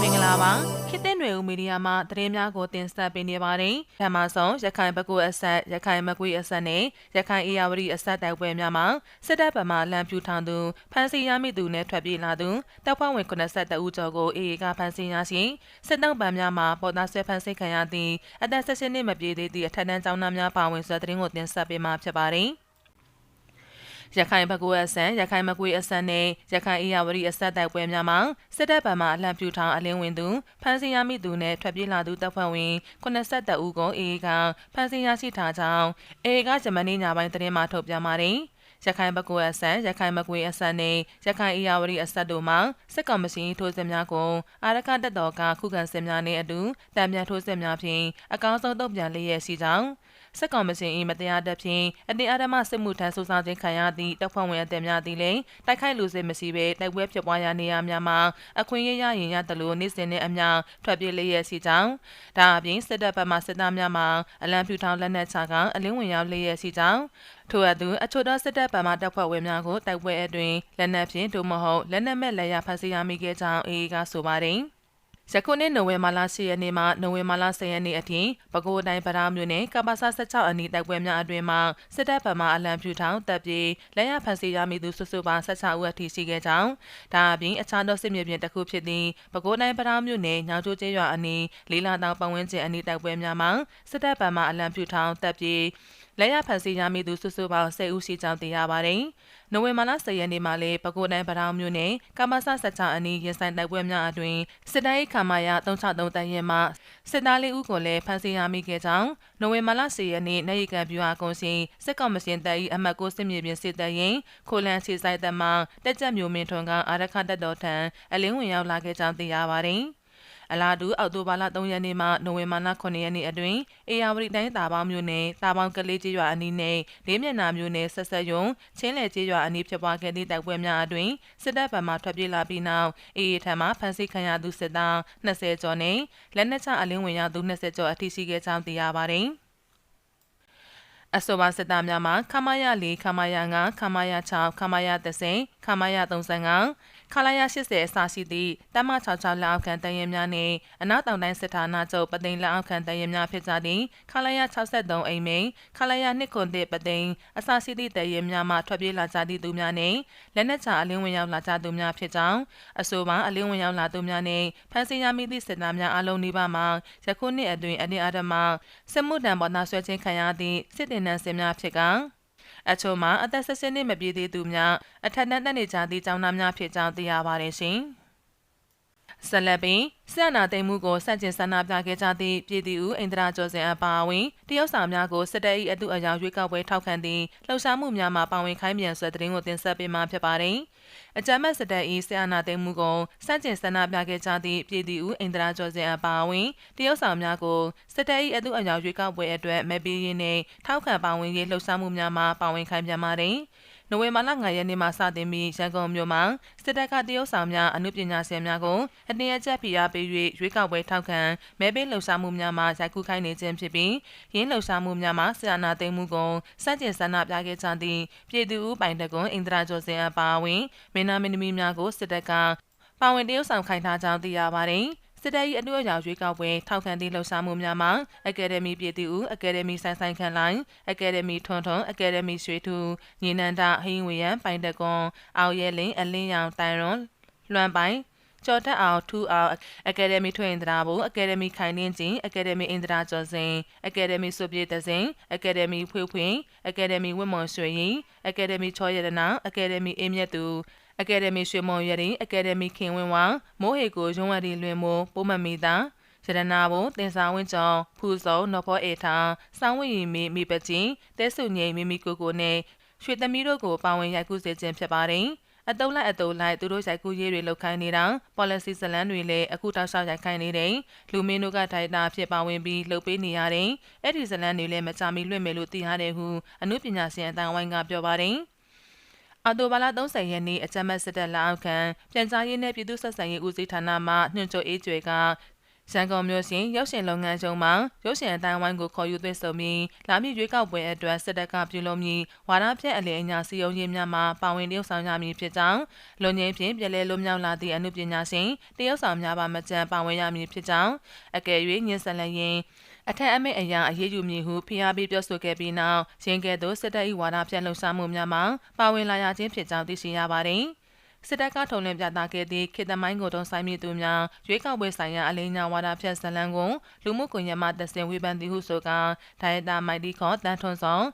မင်္ဂလာပါခေတ်သစ်ຫນွေဦးမီဒီယာမှသတင်းများကိုတင်ဆက်ပေးနေပါတယ်။ဓမ္မဆောင်ရခိုင်ဘကုအဆက်ရခိုင်မကွေအဆက်နဲ့ရခိုင်အေယာဝတီအဆက်တိုက်ပွဲများမှာစစ်တပ်ဗမာလမ်းပြူထောင်သူဖမ်းဆီးရမိသူနဲ့ထွက်ပြေးလာသူတပ်ဖွဲ့ဝင်82ဦးကျော်ကိုအေအေကဖမ်းဆီးရရှိစစ်တောက်ပံများမှာပေါ်သားဆွဲဖမ်းဆီးခံရသည့်အသက်16နှစ်မပြည့်သေးသည့်အထက်တန်းကျောင်းသားများပါဝင်စွာသတင်းကိုတင်ဆက်ပေးမှာဖြစ်ပါတယ်။ ရခိုင်ဘကူအဆန်ရခိုင်မကွေအဆန်နဲ့ရခိုင်အေယာဝတီအဆက်တိုက်ပွဲများမှာစစ်တပ်ဗမာအလံပြူထောင်အလင်းဝင်သူဖမ်းဆီးရမိသူနဲ့ထွက်ပြေးလာသူတပ်ဖွဲ့ဝင်82ဦးကိုအေအေကဖမ်းဆီးရရှိထားကြောင်းအေအေကဂျမနီညပိုင်းသတင်းမှထုတ်ပြန်ပါတယ်ရခိုင်ဘကူအဆန်ရခိုင်မကွေအဆန်နဲ့ရခိုင်အေယာဝတီအဆက်တို့မှာစစ်ကောင်မစီထိုးစစ်များကိုအာရခတပ်တော်ကခုခံစစ်များနဲ့အတူတံပြန်ထိုးစစ်များဖြင့်အကောင်းဆုံးတုံ့ပြန်လျက်ရှိကြောင်း စစ်ကောင်မရှင်၏မတရားတဲ့ဖြင့်အတင်းအဓမ္မစစ်မှုထမ်းဆူဆောင်ခြင်းခံရသည့်တပ်ဖွဲ့ဝင်အသည်များသည်လည်းတိုက်ခိုက်လူစစ်မရှိဘဲတိုက်ပွဲဖြစ်ပွားရာနေရာများမှာအခွင့်အရေးရရင်ရတယ်လို့နေ့စဉ်နဲ့အမျှထွက်ပြေးလျက်ရှိကြောင်းဒါအပြင်စစ်တပ်ဘက်မှစစ်သားများမှအလံပြူထောင်လက်နက်ချကအလင်းဝင်ရောက်လျက်ရှိကြောင်းထို့အတူအချို့သောစစ်တပ်ဗမာတပ်ဖွဲ့ဝင်များကိုတိုက်ပွဲအတွင်းလက်နက်ဖြင့်သို့မဟုတ်လက်နက်မဲ့လက်ရဖမ်းဆီးရမိခဲ့ကြောင်းအေအေကဆိုပါတယ်။ ယခုနှစ်နိုဝင်ဘာလ10ရက်နေ့မှနိုဝင်ဘာလ10ရက်နေ့အထိပဲခူးတိုင်းဗရာမြို့နယ်ကပ္ပစ16အနီးတိုက်ပွဲများအတွင်မှစစ်တပ်ဗမာအလံဖြူထောင်တပ်ပြေလက်ရဖန်စီရမိသူစုစုပေါင်း16ဦးအထိရှိခဲ့ကြောင်းဒါအပြင်အခြားသောစစ်မြေပြင်တစ်ခုဖြစ်သည့်ပဲခူးတိုင်းဗရာမြို့နယ်ညောင်ကျိုးကျေးရွာအနီးလေးလာတောင်ပတ်ဝန်းကျင်အနီးတိုက်ပွဲများမှာစစ်တပ်ဗမာအလံဖြူထောင်တပ်ပြေ လက်ရဖန်စီရမိသူစုစုပေါင်း10ဦးရှိကြောင်းသိရပါတယ်။နိုဝင်ဘာလ10ရက်နေ့မှာလည်းပဲခူးတိုင်းဗရောင်းမြို့နယ်ကမ္မဆ16အနီးရင်ဆိုင်တိုက်ပွဲများအတွင်စစ်တိုင်းခမာယာ363တန်ရင်မှစစ်သားလေးဦးကိုလည်းဖမ်းဆီးရမိခဲ့ကြောင်းနိုဝင်ဘာလ10ရက်နေ့နိုင်ရီကန်ပြူဟာကုန်းရှင်စစ်ကောင်မရှင်တပ်၏အမှတ်6စစ်မြေပြင်စစ်တပ်ရင်ခိုလန်ခြေဆိုင်တပ်မှတက်ကြမျိုးမင်းထွန်းကအာရခတပ်တော်ထံအလင်းဝင်ရောက်လာခဲ့ကြောင်းသိရပါတယ်။ အလားတူအောက်တိုဘာလ3ရက်နေ့မှနိုဝင်ဘာလ9ရက်နေ့အတွင်းအေယာဝတီတိုင်းတာပေါင်းမြို့နယ်တာပေါင်းကလေးကျေးရွာအနီးနဲ့လေးမျက်နှာမြို့နယ်ဆက်ဆက်ယုံချင်းလယ်ကျေးရွာအနီးဖြစ်ပွားခဲ့သည့်တိုက်ပွဲများအတွင်းစစ်တပ်ဗမာထွက်ပြေးလာပြီးနောက်အေအေထံမှဖမ်းဆီးခံရသူစစ်သား20ကျော်နဲ့လက်နက်ချအလင်းဝင်ရသူ20ကျော်အထိရှိခဲ့ကြောင်းသိရပါတယ်။အဆိုပါစစ်သားများမှာခမာယ၄ခမာယ၅ခမာယ6ခမာယ30ခမာယ35 ခလာရ80အစရှိသည့်တမ66လက်အောက်ခံတရင်များနှင့်အနောက်တောင်တိုင်းစစ်ဌာနချုပ်ပသိမ်လက်အောက်ခံတရင်များဖြစ်ကြသည့်ခလာရ63အိမ်မိန်ခလာရ2ခွန်တဲ့ပသိမ်အစရှိသည့်တရင်များမှထွက်ပြေးလာကြသည့်သူများနှင့်လက်နက်ချအလင်းဝင်ရောက်လာကြသူများဖြစ်ကြောင်းအဆိုပါအလင်းဝင်ရောက်လာသူများနှင့်ဖမ်းဆီးရမိသည့်စစ်သားများအလုံးနီးပါးမှာယခုနှစ်အတွင်းအတင်းအဓမ္မစစ်မှုထမ်းပေါ်သားဆွဲခြင်းခံရသည့်စစ်တင်နန်းစင်များဖြစ်က အချို့မှာအသက်16နှစ်မပြည့်သေးသူများအထက်တန်းတက်နေကြသည့်ကျောင်းသားများဖြစ်ကြောင်းသိရပါတယ်ရှင်။ ဆက်လက်ပြီးဆန္ဒသိမ်းမှုကိုစန့်ကျင်ဆန္ဒပြခဲ့ကြသည့်ပြည်သူ့အိန္ဒြာကျော်စင်အပါအဝင်တရုတ်ဆောင်များကိုစစ်တပ်၏အတူအယောင်ရွေးကောက်ပွဲထောက်ခံသည့်လှုပ်ရှားမှုများမှာပါဝင်ခိုင်းပြန်ဆွဲတဲ့တင်ကိုတင်ဆက်ပေးမှာဖြစ်ပါတယ်။အကြမ်းဖက်စစ်တပ်၏ဆန္ဒသိမ်းမှုကိုစန့်ကျင်ဆန္ဒပြခဲ့ကြသည့်ပြည်သူ့အိန္ဒြာကျော်စင်အပါအဝင်တရုတ်ဆောင်များကိုစစ်တပ်၏အတူအယောင်ရွေးကောက်ပွဲအတွက်မဲပေးရင်းနှင့်ထောက်ခံပါဝင်ရေးလှုပ်ရှားမှုများမှာပါဝင်ခိုင်းပြန်ပါတယ်။ နိုဝင်ဘာလ9ရက်နေ့မှစတင်ပြီးရန်ကုန်မြို့မှာစစ်တပ်ကတရုတ်ဆောင်များအမှုပညာရှင်များကိုအတင်းအကျပ်ဖိအားပေး၍ရွေးကောက်ပွဲထောက်ခံမဲပေးလှုပ်ရှားမှုများမှာရိုက်ကူးခိုင်းနေခြင်းဖြစ်ပြီးရင်းလှုပ်ရှားမှုများမှာဆရာနာသိမ်းမှုကိုစတင်ဆန္ဒပြခဲ့ကြသည့်ပြည်သူ့ပိုင်တကွန်အင်ဒရာကျော်စင်အပါအဝင်မင်းနာမင်းသမီးများကိုစစ်တပ်ကပါဝင်တရုတ်ဆောင်ခိုင်းထားကြောင်းသိရပါတယ်။ စစ်တပ်၏အတူအရာရွေးကောက်ပွဲထောက်ခံသည့်လှုပ်ရှားမှုများမှာအကယ်ဒမီပြည်သူ့အကယ်ဒမီဆိုင်ဆိုင်ခန့်လိုင်းအကယ်ဒမီထွန်းထွန်းအကယ်ဒမီရွှေထူညီနန္ဒဟင်းဝေယံပိုင်တကွန်အောင်ရဲလင်းအလင်းရောင်တိုင်ရွန်လွမ်းပိုင်ကျော်တက်အောင်ထူအောင်အကယ်ဒမီထွင်သရာဘူအကယ်ဒမီခိုင်နှင်းချင်းအကယ်ဒမီအင်ဒရာကျော်စင်အကယ်ဒမီစုပြေတစင်အကယ်ဒမီဖွေးဖွေးအကယ်ဒမီဝတ်မွန်ရွှေရင်အကယ်ဒမီချောရတနာအကယ်ဒမီအင်းမြတ်သူ အကယ်ဒမီရွှေမုံရည်အကယ်ဒမီခင်ဝင်းဝါမိုးဟေကိုရုံးဝရီလွင်မိုးပိုးမမီတာရတနာဘုံတင်စာဝင်းကျော်ဖူစုံနော်ဖောအေထာစောင်းဝင်းရီမီမိပချင်းတဲဆုငိမ့်မိမိကိုကိုနဲ့ရွှေသမီးတို့ကိုပါဝင်ရိုက်ကူးစေခြင်းဖြစ်ပါတယ်အတုံးလိုက်အတုံးလိုက်သူတို့ရိုက်ကူးရေးတွေလုပ်ခိုင်းနေတာ policy ဇလန်းတွေလည်းအခုတောက်လျှောက်ရိုက်ခိုင်းနေတယ်လူမင်းတို့ကထိုက်တာဖြစ်ပါဝင်ပြီးလှုပ်ပေးနေရတယ်အဲ့ဒီဇလန်းတွေလည်းမကြမီလွင့်မယ်လို့သိရတယ်ဟုအမှုပညာရှင်အတန်ဝိုင်းကပြောပါတယ် အော်တိုဘာလ30ရက်နေ့အကြမ်းဖက်စစ်တပ်လက်အောက်ခံပြန်ကြားရေးနဲ့ပြည်သူ့ဆက်ဆံရေးဦးစီးဌာနမှညွှန်ချုပ်အေးကျွေကရန်ကုန်မြို့ရှင်ရုပ်ရှင်လုပ်ငန်းချုပ်မှရုပ်ရှင်အတိုင်းဝိုင်းကိုခေါ်ယူသွင်းဆုံပြီးလာမည့်ရွေးကောက်ပွဲအတွက်စစ်တပ်ကပြုလုပ်မည်ဝါဒဖြန့်အလည်အညာစီယုံရေးများမှာပါဝင်တရုပ်ဆောင်ကြမည်ဖြစ်ကြောင်းလွန်ငင်းဖြင့်ပြည်လဲလွတ်မြောက်လာသည့်အမှုပညာရှင်တရုပ်ဆောင်များပါမကြံပါဝင်ရမည်ဖြစ်ကြောင်းအကယ်၍ညင်ဆက်လက်ရင် အထက်အမိတ်အရာအရေးယူမည်ဟုဖိအားပေးပြောဆိုခဲ့ပြီးနောက်ရင်းကဲ့သို့စစ်တပ်၏ဝါဒဖြန့်လှုပ်ရှားမှုများမှာပါဝင်လာရခြင်းဖြစ်ကြောင်းသိရှိရပါသည်စစ်တပ်ကထုံလင်းပြသခဲ့သည့်ခေတ္တမိုင်းကိုတုံးဆိုင်မြသူများရွေးကောက်ပွဲဆိုင်ရာအလေးညာဝါဒဖြန့်ဇလံကိုလူမှုကွန်ရက်မှတဆင်ဝေဖန်သည်ဟုဆိုကာဒိုင်တာမိုက်ဒီခေါ်တန်ထွန်းဆောင်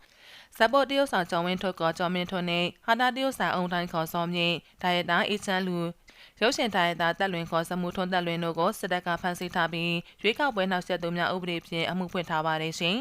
ဇပ်ပေါ်တရုတ်ဆောင်ကျော်မင်းထွတ်ကောကျော်မင်းထွန်းနှင့်ဟာတာတရုတ်ဆောင်အုံတိုင်းခေါ်စောမြင့်ဒိုင်တာအေချမ်းလူ ရုပ်ရှင်ဒိုင်တာတက်လွင်ခေါ်စမှုထွန်းတက်လွင်တို့ကိုစစ်တပ်ကဖမ်းဆီးထားပြီးရွေးကောက်ပွဲနောက်ဆက်သူများဥပဒေဖြင့်အမှုဖွင့်ထားပါတယ်ရှင်